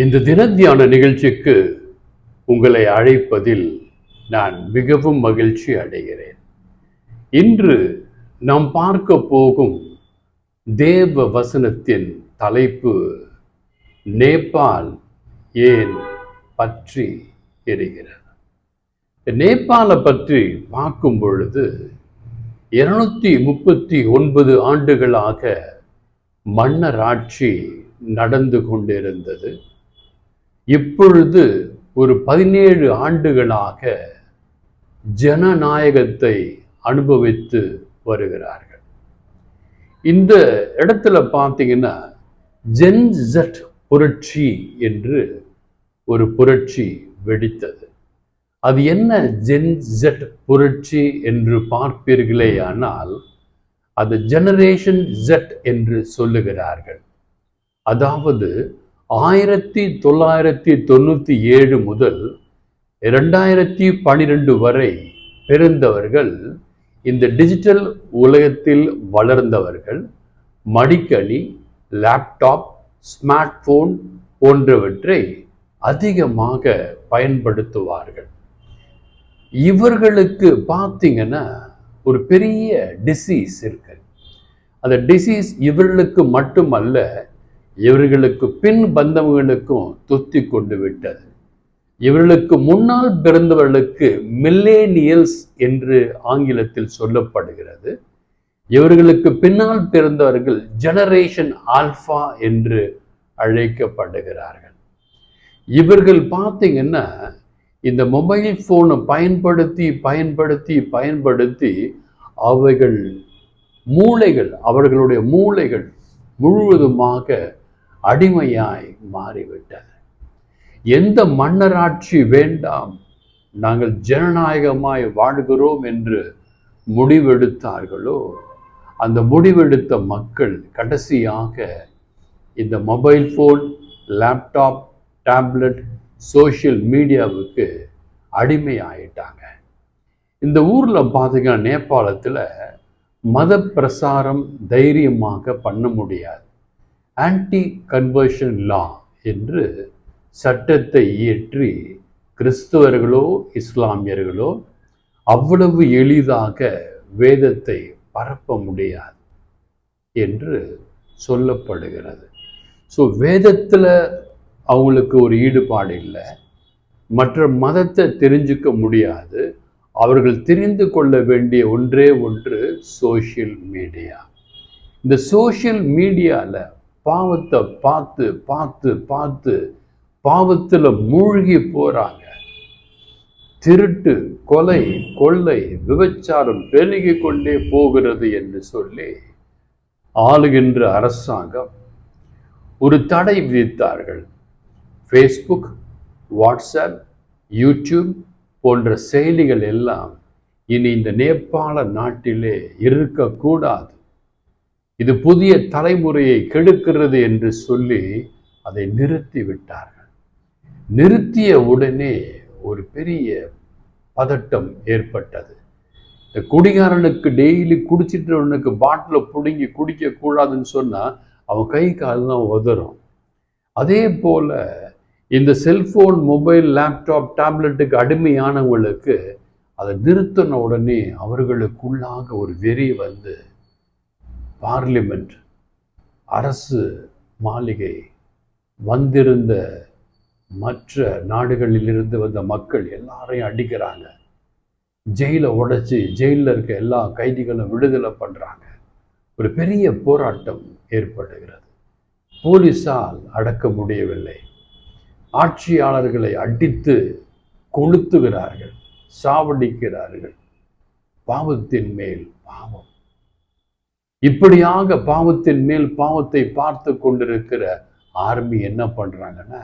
இந்த தினத்தியான நிகழ்ச்சிக்கு உங்களை அழைப்பதில் நான் மிகவும் மகிழ்ச்சி அடைகிறேன். இன்று நாம் பார்க்க போகும் தேவ வசனத்தின் தலைப்பு நேபாள் ஏன் பற்றி எரிகிறது. நேபாளை பற்றி பார்க்கும் பொழுது இருநூத்தி முப்பத்தி ஒன்பது ஆண்டுகளாக மன்னர் ஆட்சி நடந்து கொண்டிருந்தது. இப்பொழுது ஒரு பதினேழு ஆண்டுகளாக ஜனநாயகத்தை அனுபவித்து வருகிறார்கள். இந்த இடத்துல பார்த்தீங்கன்னா ஜென்ஜெட் புரட்சி என்று ஒரு புரட்சி வெடித்தது. அது என்ன ஜென் ஜெட் புரட்சி என்று பார்ப்பீர்களே ஆனால் அது ஜெனரேஷன் ஜெட் என்று சொல்லுகிறார்கள். அதாவது ஆயிரத்தி தொள்ளாயிரத்தி தொண்ணூற்றி ஏழு முதல் இரண்டாயிரத்தி பனிரெண்டு வரை பிறந்தவர்கள் இந்த டிஜிட்டல் உலகத்தில் வளர்ந்தவர்கள். மடிக்கணி லேப்டாப் ஸ்மார்ட் போன் போன்றவற்றை அதிகமாக பயன்படுத்துவார்கள். இவர்களுக்கு பார்த்தீங்கன்னா ஒரு பெரிய டிசீஸ் இருக்கு. அந்த டிசீஸ் இவர்களுக்கு மட்டுமல்ல இவர்களுக்கு பின் வந்தவர்களுக்கும் தொத்தி கொண்டு விட்டது. இவர்களுக்கு முன்னால் பிறந்தவர்களுக்கு மில்லேனியல்ஸ் என்று ஆங்கிலத்தில் சொல்லப்படுகிறது. இவர்களுக்கு பின்னால் பிறந்தவர்கள் ஜெனரேஷன் ஆல்ஃபா என்று அழைக்கப்படுகிறார்கள். இவர்கள் பார்த்தீங்கன்னா இந்த மொபைல் ஃபோனை பயன்படுத்தி பயன்படுத்தி பயன்படுத்தி அவைகள் மூளைகள் அவர்களுடைய மூளைகள் முழுவதுமாக அடிமையாய் மாறிவிட்டது. எந்த மன்னராட்சி வேண்டாம். நாங்கள் ஜனநாயகமாய் வாழ்கிறோம் என்று முடிவெடுத்தார்களோ அந்த முடிவெடுத்த மக்கள் கடைசியாக இந்த mobile phone laptop tablet social மீடியாவுக்கு அடிமை ஆயிட்டாங்க இந்த ஊரில் பார்த்தீங்கன்னா நேபாளத்தில் மத பிரசாரம் தைரியமாக பண்ண முடியாது. ஆன்டி கன்வர்ஷன் லா என்று சட்டத்தை இயற்றி கிறிஸ்துவர்களோ இஸ்லாமியர்களோ அவ்வளவு எளிதாக வேதத்தை பரப்ப முடியாது என்று சொல்லப்படுகிறது. ஸோ வேதத்தில் அவங்களுக்கு ஒரு ஈடுபாடு இல்லை. மற்ற மதத்தை தெரிஞ்சுக்க முடியாது. அவர்கள் தெரிந்து கொள்ள வேண்டிய ஒன்றே ஒன்று சோஷியல் மீடியா இந்த சோஷியல் மீடியாவில் பாவத்தை பார்த்து பார்த்து பார்த்து பாவத்தில் மூழ்கி போகிறாங்க திருட்டு கொலை கொள்ளை விபச்சாரம் பெருகி கொண்டே போகிறது என்று சொல்லி ஆளுகின்ற அரசாங்கம் ஒரு தடை விதித்தார்கள். ஃபேஸ்புக் வாட்ஸ்அப் யூடியூப் போன்ற செயலிகள் எல்லாம் இனி இந்த நேபாள நாட்டிலே இருக்கக்கூடாது. இது புதிய தலைமுறையை கெடுக்கிறது என்று சொல்லி அதை நிறுத்தி விட்டார்கள் நிறுத்திய உடனே ஒரு பெரிய பதட்டம் ஏற்பட்டது. இந்த குடிகாரனுக்கு டெய்லி குடிச்சிட்டவனுக்கு பாட்டில் பிடுங்கி குடிக்க கூடாதுன்னு சொன்னால் அவன் கை கால்லாம் உதறும். அதே போல் இந்த செல்ஃபோன் மொபைல் லேப்டாப் டேப்லெட்டுக்கு அடிமையானவங்களுக்கு அதை நிறுத்தின உடனே அவர்களுக்குள்ளாக ஒரு வெறி வந்து பார்லிமெண்ட் அரசு மாளிகை வந்திருந்த மற்ற நாடுகளிலிருந்து வந்த மக்கள் எல்லாரையும் அடிக்கிறாங்க. ஜெயிலை உடைச்சி ஜெயிலில் இருக்க எல்லா கைதிகளும் விடுதலை பண்ணுறாங்க ஒரு பெரிய போராட்டம் ஏற்படுகிறது. போலீஸால் அடக்க முடியவில்லை. ஆட்சியாளர்களை அடித்து கொளுத்துகிறார்கள் சாவடிக்கிறார்கள். பாவத்தின் மேல் பாவம். இப்படியாக பாவத்தின் மேல் பாவத்தை பார்த்து கொண்டிருக்கிற ஆர்மி என்ன பண்றாங்கன்னா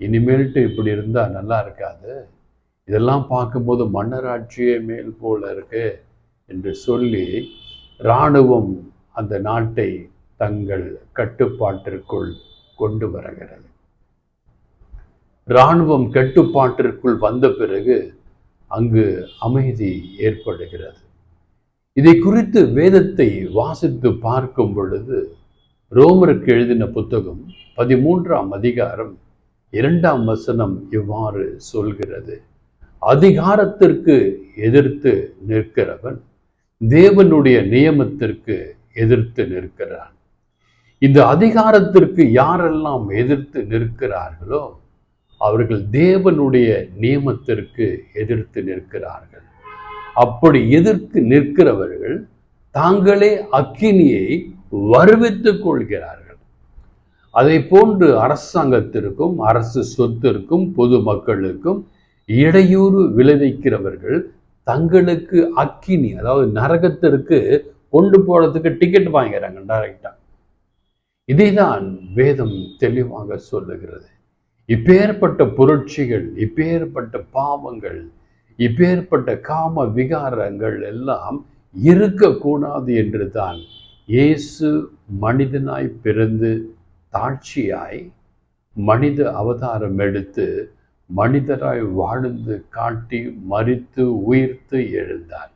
இனிமேல்ட்டு இப்படி இருந்தா நல்லா இருக்காது. இதெல்லாம் பார்க்கும்போது மன்னராட்சியே மேல் போல இருக்கு என்று சொல்லி இராணுவம் அந்த நாட்டை தங்கள் கட்டுப்பாட்டிற்குள் கொண்டு வருகிறது. இராணுவம் கட்டுப்பாட்டிற்குள் வந்த பிறகு அங்கு அமைதி ஏற்படுகிறது. இதை குறித்து வேதத்தை வாசித்து பார்க்கும் பொழுது ரோமருக்கு எழுதின புத்தகம் பதிமூன்றாம் அதிகாரம் இரண்டாம் வசனம் இவ்வாறு சொல்கிறது. அதிகாரத்திற்கு எதிர்த்து நிற்கிறவன் தேவனுடைய நியமத்திற்கு எதிர்த்து நிற்கிறான். இந்த அதிகாரத்திற்கு யாரெல்லாம் எதிர்த்து நிற்கிறார்களோ அவர்கள் தேவனுடைய நியமத்திற்கு எதிர்த்து நிற்கிறார்கள். அப்படி எதிர்த்து நிற்கிறவர்கள் தாங்களே அக்கினியை வருவித்துக் கொள்கிறார்கள். அதை போன்று அரசாங்கத்திற்கும் அரசு சொத்திற்கும் பொதுமக்களுக்கும் இடையூறு விளைவிக்கிறவர்கள் தங்களுக்கு அக்கினி அதாவது நரகத்திற்கு கொண்டு போறதுக்கு டிக்கெட் வாங்கிறாங்க டைரக்டா இதைதான் வேதம் தெளிவாக சொல்லுகிறது. இப்பேற்பட்ட புரட்சிகள் இப்பேற்பட்ட பாவங்கள் இப்பேற்பட்ட காம விகாரங்கள் எல்லாம் இருக்கக்கூடாது என்று தான் இயேசு மனிதனாய் பிறந்து தாட்சியாய் மனித அவதாரம் எடுத்து மனிதராய் வாழ்ந்து காட்டி மறித்து உயிர்த்து எழுந்தார்.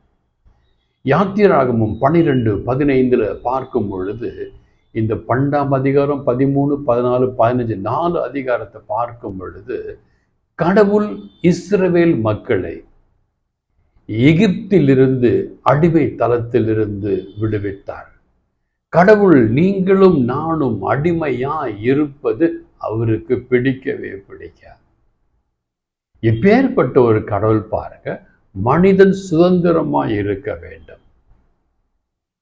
யாத்திராகமும் பனிரெண்டு பதினைந்தில் பார்க்கும் பொழுது இந்த பன்னெண்டாம் அதிகாரம் பதிமூணு பதினாலு பதினஞ்சு நாலு அதிகாரத்தை பார்க்கும் பொழுது கடவுள் இஸ்ரவேல் மக்களை எகிப்திலிருந்து அடிமை தளத்திலிருந்து விடுவித்தார். கடவுள் நீங்களும் நானும் அடிமையா இருப்பது அவருக்கு பிடிக்கவே பிடிக்காது. இப்பேற்பட்ட ஒரு கடவுள் பாருங்க மனிதன் சுதந்திரமா இருக்க வேண்டும்.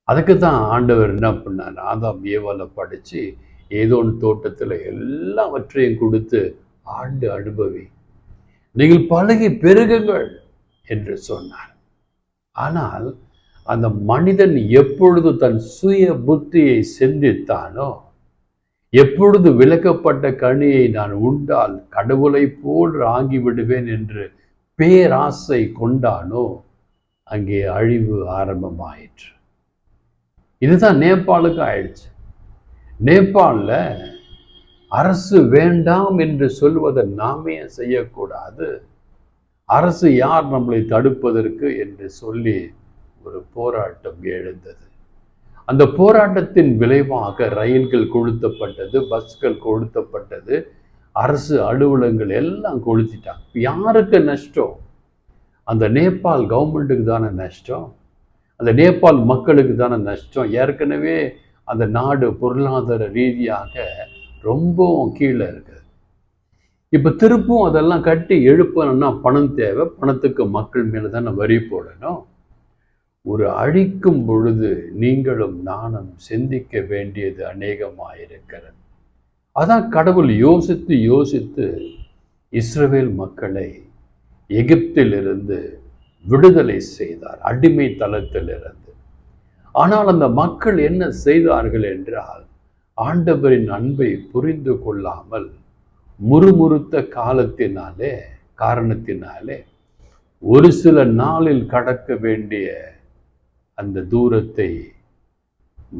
அதுக்கு தான் ஆண்டவர் என்ன பண்ணார்? ஆதாம் ஏவால படிச்சு ஏதோ ஒன்று தோட்டத்தில் எல்லாவற்றையும் கொடுத்து ஆண்டு அனுபவி. நீங்கள் பழகி பெருகுங்கள். என்று சொன்னார். ஆனால் அந்த மனிதன் எப்பொழுது தன் சுய புத்தியை சிந்தித்தானோ எப்பொழுது விளக்கப்பட்ட கனியை நான் உண்டால் கடவுளை போல் ஆங்கிவிடுவேன் என்று பேராசை கொண்டானோ அங்கே அழிவு ஆரம்பமாயிற்று. இதுதான் நேபாளுக்கு ஆயிடுச்சு. நேபாளில் அரசு வேண்டாம் என்று சொல்வதை நாமே செய்யக்கூடாது. அரசு யார் நம்மளை தடுப்பதற்கு என்று சொல்லி ஒரு போராட்டம் எழுந்தது. அந்த போராட்டத்தின் விளைவாக ரயில்கள் கொளுத்தப்பட்டது பஸ்கள் கொளுத்தப்பட்டது அரசு அலுவலகங்கள் எல்லாம் கொளுத்திட்டாங்க. யாருக்கு நஷ்டம்? அந்த நேபாள் கவர்மெண்ட்டுக்கு தானே நஷ்டம்? அந்த நேபாள் மக்களுக்கு தானே நஷ்டம்? ஏற்கனவே அந்த நாடு பொருளாதார ரீதியாக ரொம்பவும் கீழே இருக்குது. இப்போ திருப்பும் அதெல்லாம் கட்டி எழுப்பணும்னா பணம் தேவை. பணத்துக்கு மக்கள் மேலே தானே வரி போடணும். ஒரு அழிக்கும் பொழுது நீங்களும் நானும் சிந்திக்க வேண்டியது அநேகமாயிருக்கிறது. அதான் கடவுள் யோசித்து யோசித்து இஸ்ரவேல் மக்களை எகிப்திலிருந்து விடுதலை செய்தார் அடிமை தளத்திலிருந்து. ஆனால் அந்த மக்கள் என்ன செய்தார்கள் என்றால் ஆண்டவரின் அன்பை புரிந்து கொள்ளாமல் முறுமுறுத்த காலத்தினாலே காரணத்தினாலே ஒரு சில நாளில் கடக்க வேண்டிய அந்த தூரத்தை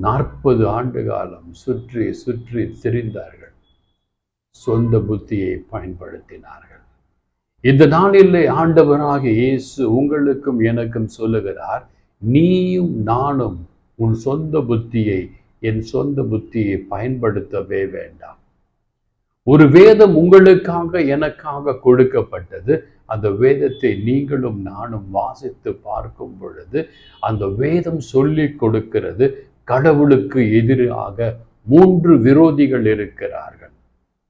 நாற்பது ஆண்டு காலம் சுற்றி சுற்றி திரிந்தார்கள். சொந்த புத்தியை பயன்படுத்தினார்கள். இந்த நாளிலே ஆண்டவராக இயேசு உங்களுக்கும் எனக்கும் சொல்லுகிறார் நீயும் நானும் உன் சொந்த புத்தியை என் சொந்த புத்தியை பயன்படுத்தவே வேண்டாம். ஒரு வேதம் உங்களுக்காக எனக்காக கொடுக்கப்பட்டது. அந்த வேதத்தை நீங்களும் நானும் வாசித்து பார்க்கும் பொழுது அந்த வேதம் சொல்லி கொடுக்கிறது கடவுளுக்கு எதிராக மூன்று விரோதிகள் இருக்கிறார்கள்.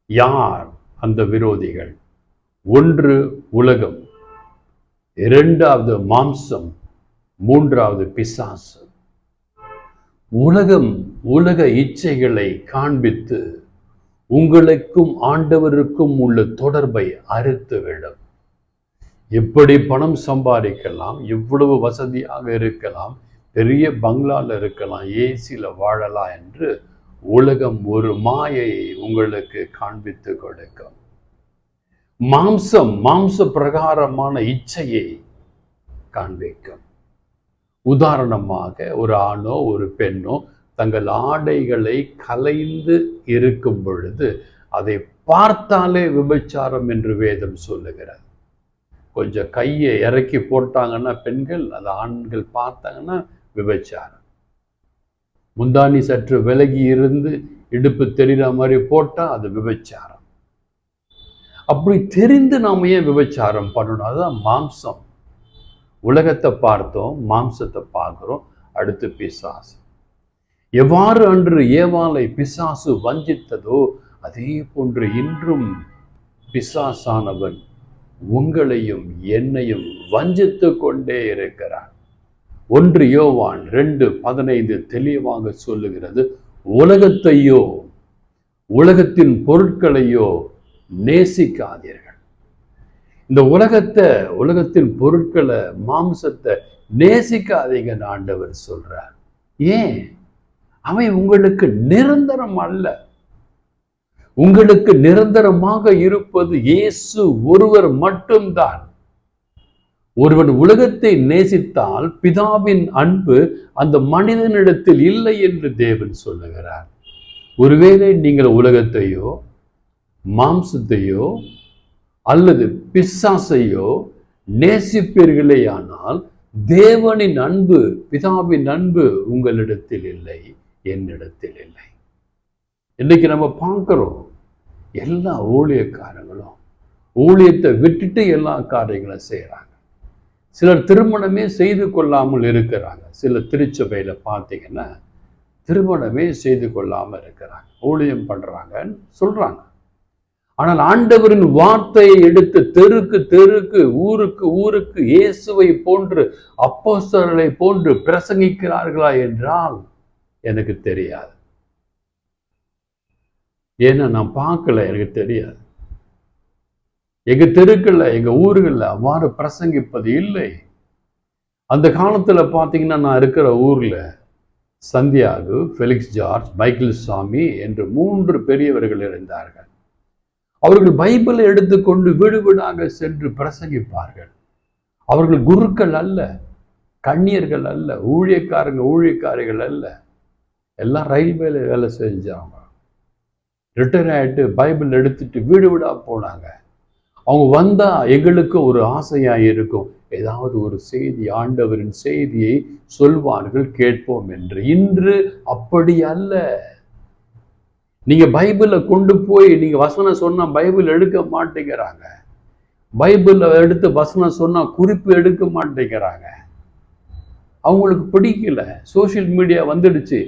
யார் அந்த விரோதிகள்? ஒன்று உலகம் இரண்டாவது மாம்சம் மூன்றாவது பிசாசு. உலகம் உலக இச்சைகளை காண்பித்து உங்களுக்கும் ஆண்டவருக்கும் உள்ள தொடர்பை அறுத்துவிடும் எப்படி பணம் சம்பாதிக்கலாம் எவ்வளவு வசதியாக இருக்கலாம் பெரிய பங்களால இருக்கலாம் ஏசியில் வாழலாம் என்று உலகம் ஒரு மாயையை உங்களுக்கு காண்பித்து கொடுக்கும் மாம்சம் மாம்ச பிரகாரமான இச்சையை காண்பிக்கும். உதாரணமாக ஒரு ஆணோ ஒரு பெண்ணோ தங்கள் ஆடைகளை கலைந்து இருக்கும் பொழுது அதை பார்த்தாலே விபச்சாரம் என்று வேதம் சொல்லுகிறது. கொஞ்சம் கையை இறக்கி போட்டாங்கன்னா பெண்கள் அது ஆண்கள் பார்த்தாங்கன்னா விபச்சாரம். முந்தானி சற்று விலகி இருந்து இடுப்பு தெரிகிற மாதிரி போட்டால் அது விபச்சாரம். அப்படி தெரிந்து நாம் ஏன் விபச்சாரம் பண்ணணும்? அதுதான் மாம்சம். உலகத்தை பார்த்தோம் மாம்சத்தை பார்க்கிறோம் அடுத்து பிசாசு. எவ்வாறு அன்று ஏவாலை பிசாசு வஞ்சித்ததோ அதே போன்று இன்றும் பிசாசானவன் உங்களையும் என்னையும் வஞ்சித்து கொண்டே இருக்கிறான். ஒன்று யோவான் ரெண்டு பதினைந்து தெளிவாக சொல்லுகிறது உலகத்தையோ உலகத்தின் பொருட்களையோ நேசிக்காதீர்கள். இந்த உலகத்தை உலகத்தின் பொருட்களை மாம்சத்தை நேசிக்காதீங்கன்னு ஆண்டவர் சொல்றார். ஏன்? அவை உங்களுக்கு நிரந்தரம் அல்ல உங்களுக்கு நிரந்தரமாக இருப்பது இயேசு ஒருவர் மட்டும்தான். ஒருவன் உலகத்தை நேசித்தால் பிதாவின் அன்பு அந்த மனிதனிடத்தில் இல்லை என்று தேவன் சொல்லுகிறார். ஒருவேளை நீங்கள் உலகத்தையோ மாம்சத்தையோ அல்லது பிசாசையோ நேசிப்பீர்களேயானால் தேவனின் அன்பு பிதாவின் அன்பு உங்களிடத்தில் இல்லை. என்னிடத்தில் இல்லை. இன்னைக்கு நம்ம பார்க்குறோம் எல்லா ஊழியக்காரங்களும் ஊழியத்தை விட்டுட்டு எல்லா காரியங்களும் செய்கிறாங்க சிலர் திருமணமே செய்து கொள்ளாமல் இருக்கிறாங்க. சில திருச்சபையில் பார்த்தீங்கன்னா திருமணமே செய்து கொள்ளாமல் இருக்கிறாங்க. ஊழியம் பண்ணுறாங்கன்னு சொல்கிறாங்க ஆனால் ஆண்டவரின் வார்த்தையை எடுத்து தெருக்கு தெருக்கு ஊருக்கு ஊருக்கு இயேசுவை போன்று அப்போஸ்தர்களை போன்று பிரசங்கிக்கிறார்களா என்றால் எனக்கு தெரியாது. ஏன்னா நான் பார்க்கல எனக்கு தெரியாது. எங்க தெருக்கள்ல எங்க ஊர்களில் அவ்வாறு பிரசங்கிப்பது இல்லை. அந்த காலத்துல பார்த்தீங்கன்னா நான் இருக்கிற ஊர்ல சந்தியாகு ஃபெலிக்ஸ் ஜார்ஜ் மைக்கேல் சாமி என்று மூன்று பெரியவர்கள் இருந்தார்கள். அவர்கள் பைபிளை எடுத்துக்கொண்டு வீடு வீடாக சென்று பிரசங்கிப்பார்கள். அவர்கள் குருக்கள் அல்ல கண்ணியர்கள் அல்ல ஊழியக்காரங்க ஊழியக்காரிகள் அல்ல. எல்லாம் ரயில்வேல வேலை செஞ்சாங்க. ரிட்டையர் ஆகிட்டு பைபிள் எடுத்துட்டு வீடு வீடாக போனாங்க. அவங்க வந்தா எங்களுக்கு ஒரு ஆசையா இருக்கும். ஏதாவது ஒரு செய்தி ஆண்டவரின் செய்தியை சொல்வார்கள் கேட்போம் என்று. இன்று அப்படி அல்ல. நீங்க பைபிளை கொண்டு போய் நீங்க வசனம் சொன்னா பைபிள் எடுக்க மாட்டேங்கிறாங்க. பைபிளை எடுத்து வசனம் சொன்னா குறிப்பு எடுக்க மாட்டேங்கிறாங்க. அவங்களுக்கு பிடிக்கல. சோசியல் மீடியா வந்துடுச்சு.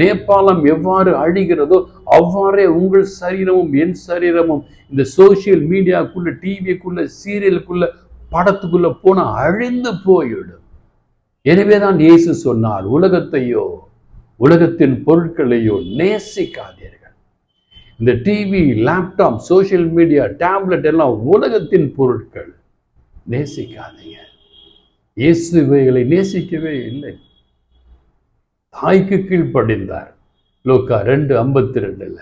நேபாளம் எவ்வாறு அழிகிறதோ அவ்வாறே உங்கள் சரீரமும் என் சரீரமும் இந்த சோசியல் மீடியாக்குள்ள டிவிக்குள்ள சீரியலுக்குள்ள படத்துக்குள்ள போனால் அழிந்து போயிடும். எனவே தான் இயேசு சொன்னார் உலகத்தையோ உலகத்தின் பொருட்களையோ நேசிக்காதீர்கள். இந்த TV laptop social media tablet எல்லாம் உலகத்தின் பொருட்கள். நேசிக்காதீங்க. இயேசு இவைகளை நேசிக்கவே இல்லை. தாய்க்கு கீழ்ப்படிந்தார். லோக்கா ரெண்டு ஐம்பத்தி ரெண்டுல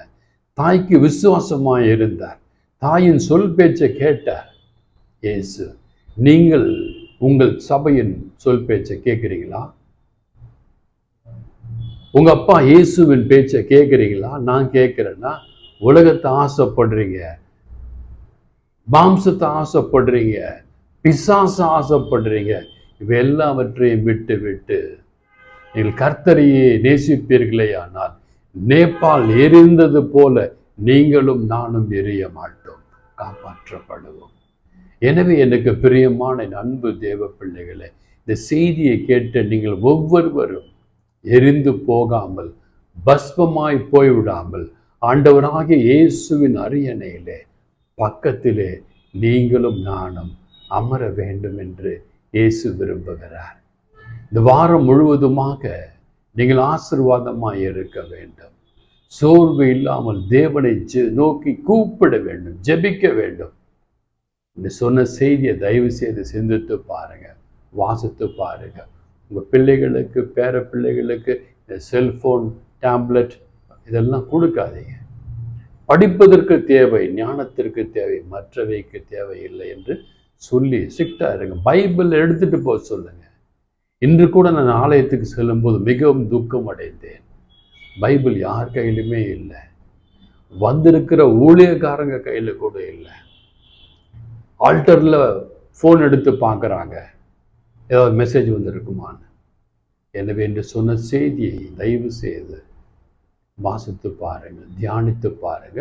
தாய்க்கு விசுவாசமாக இருந்தார். தாயின் சொல் பேச்சை கேட்டார். இயேசு நீங்கள் உங்கள் சபையின் சொல் பேச்சை கேட்குறீங்களா உங்க அப்பா இயேசுவின் பேச்சை கேட்குறீங்களா நான் கேட்குறேன்னா உலகத்தை ஆசைப்படுறீங்க. மாம்சத்தை ஆசைப்படுறீங்க. பிசாச ஆசைப்படுறீங்க. இவை எல்லாவற்றையும் விட்டு விட்டு நீங்கள் கர்த்தரையே நேசிப்பீர்களே ஆனால் நேபாள் எரிந்தது போல நீங்களும் நானும் எரிய மாட்டோம். காப்பாற்றப்படுவோம். எனவே எனக்கு பிரியமான அன்பு தேவ பிள்ளைகளை இந்த செய்தியை கேட்டு நீங்கள் ஒவ்வொருவரும் எரிந்து போகாமல் பஸ்பமாய் போய்விடாமல் ஆண்டவராகிய இயேசுவின் அரியணையிலே பக்கத்திலே நீங்களும் நானும் அமர வேண்டும் என்று இயேசு விரும்புகிறார். இந்த வாரம் முழுவதுமாக நீங்கள் ஆசிர்வாதமாக இருக்க வேண்டும். சோர்வு இல்லாமல் தேவனை ஜெ- நோக்கி கூப்பிட வேண்டும் ஜெபிக்க வேண்டும். இந்த சொன்ன செய்தியை தயவு செய்து சிந்தித்து பாருங்க வாசித்து பாருங்க. உங்க பிள்ளைகளுக்கு பேர பிள்ளைகளுக்கு இந்த செல்போன் டேப்லெட் இதெல்லாம் கொடுக்காதீங்க. படிப்பதற்கு தேவை ஞானத்திற்கு தேவை மற்றவைக்கு தேவை இல்லை என்று சொல்லி ஸ்ட்ரிக்டாக இருங்க. பைபிள் எடுத்துட்டு போக சொல்லுங்க. இன்று கூட நான் ஆலயத்துக்கு செல்லும்போது மிகவும் துக்கம் அடைந்தேன். பைபிள் யார் கையிலுமே இல்லை. வந்திருக்கிற ஊழியக்காரங்க கையில கூட இல்லை. ஆல்டர்ல ஃபோன் எடுத்து பார்க்குறாங்க. ஏதாவது மெசேஜ் வந்திருக்குமான்னு. எனவே என்று சொன்ன செய்தியை தயவு செய்து வாசித்து பாருங்க தியானித்து பாருங்க